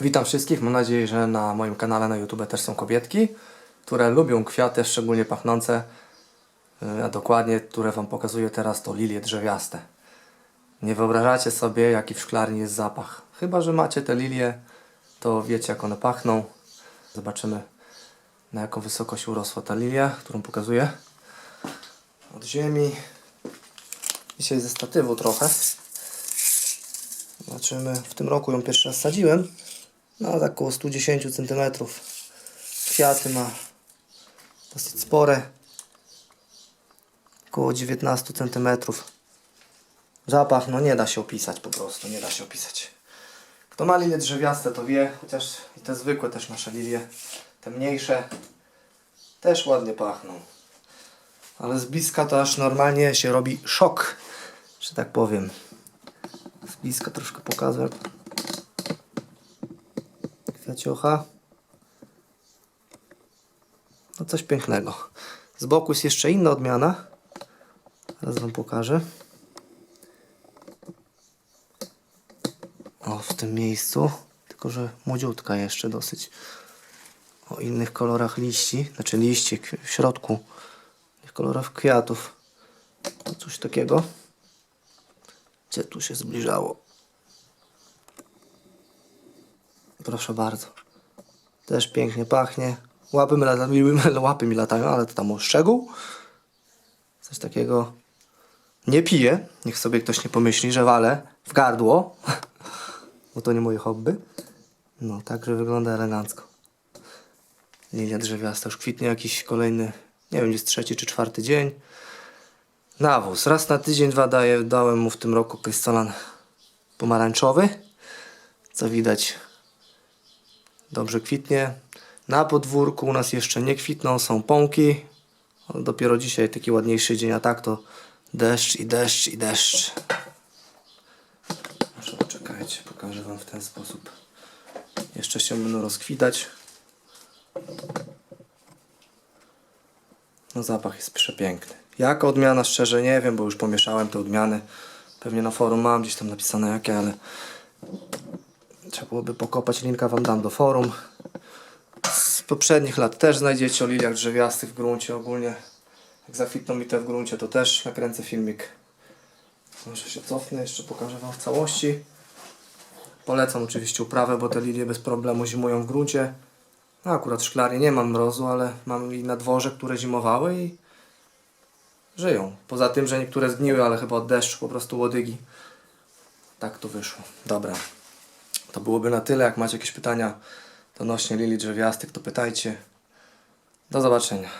Witam wszystkich. Mam nadzieję, że na moim kanale na YouTube też są kobietki, które lubią kwiaty, szczególnie pachnące. Yy, A dokładnie, które Wam pokazuję teraz, to lilie drzewiaste. Nie wyobrażacie sobie, jaki w szklarni jest zapach. Chyba, że macie te lilie, to wiecie, jak one pachną. Zobaczymy, na jaką wysokość urosła ta lilia, którą pokazuję. Od ziemi. Dzisiaj ze statywu trochę. Zobaczymy. W tym roku ją pierwszy raz sadziłem. No tak około 110 cm. Kwiaty ma dosyć spore. Około 19 cm. Zapach, no nie da się opisać po prostu, nie da się opisać. Kto ma lilie drzewiaste to wie, chociaż i te zwykłe też nasze lilie, te mniejsze, też ładnie pachną. Ale z bliska to aż normalnie się robi szok, że tak powiem. Z bliska troszkę pokażę. Kwiaciocha. No coś pięknego. Z boku jest jeszcze inna odmiana. Teraz Wam pokażę. O, w tym miejscu. Tylko, że młodziutka jeszcze dosyć. O innych kolorach liści. Znaczy liści w środku. Kolorach kwiatów. No, coś takiego. Gdzie tu się zbliżało? Proszę bardzo. Też pięknie pachnie. Łapy mi, lata, łapy mi latają, ale to tam o szczegół. Coś takiego. Nie piję. Niech sobie ktoś nie pomyśli, że walę w gardło. Bo to nie moje hobby. No, także wygląda elegancko. Lilia drzewiasta już kwitnie jakiś kolejny, nie wiem, jest trzeci czy czwarty dzień. Nawóz. Raz na tydzień, dwa daję, dałem mu w tym roku krystolan pomarańczowy. Co widać, dobrze kwitnie. Na podwórku u nas jeszcze nie kwitną, są pąki. Dopiero dzisiaj taki ładniejszy dzień, a tak to deszcz i deszcz i deszcz. Proszę poczekajcie, pokażę Wam w ten sposób. Jeszcze się będą rozkwitać. No zapach jest przepiękny. Jaka odmiana, szczerze nie wiem, bo już pomieszałem te odmiany. Pewnie na forum mam gdzieś tam napisane jakie, ale trzeba byłoby pokopać, linka Wam dam do forum. Z poprzednich lat też znajdziecie o liliach drzewiastych w gruncie ogólnie. Jak zakwitną mi te w gruncie, to też nakręcę filmik. Może się cofnę, jeszcze pokażę Wam w całości. Polecam oczywiście uprawę, bo te lilie bez problemu zimują w gruncie. No akurat w szklarni nie mam mrozu, ale mam i na dworze, które zimowały i żyją. Poza tym, że niektóre zgniły, ale chyba od deszczu po prostu łodygi. Tak to wyszło. Dobra. To byłoby na tyle. Jak macie jakieś pytania odnośnie lili drzewiastek, to pytajcie. Do zobaczenia.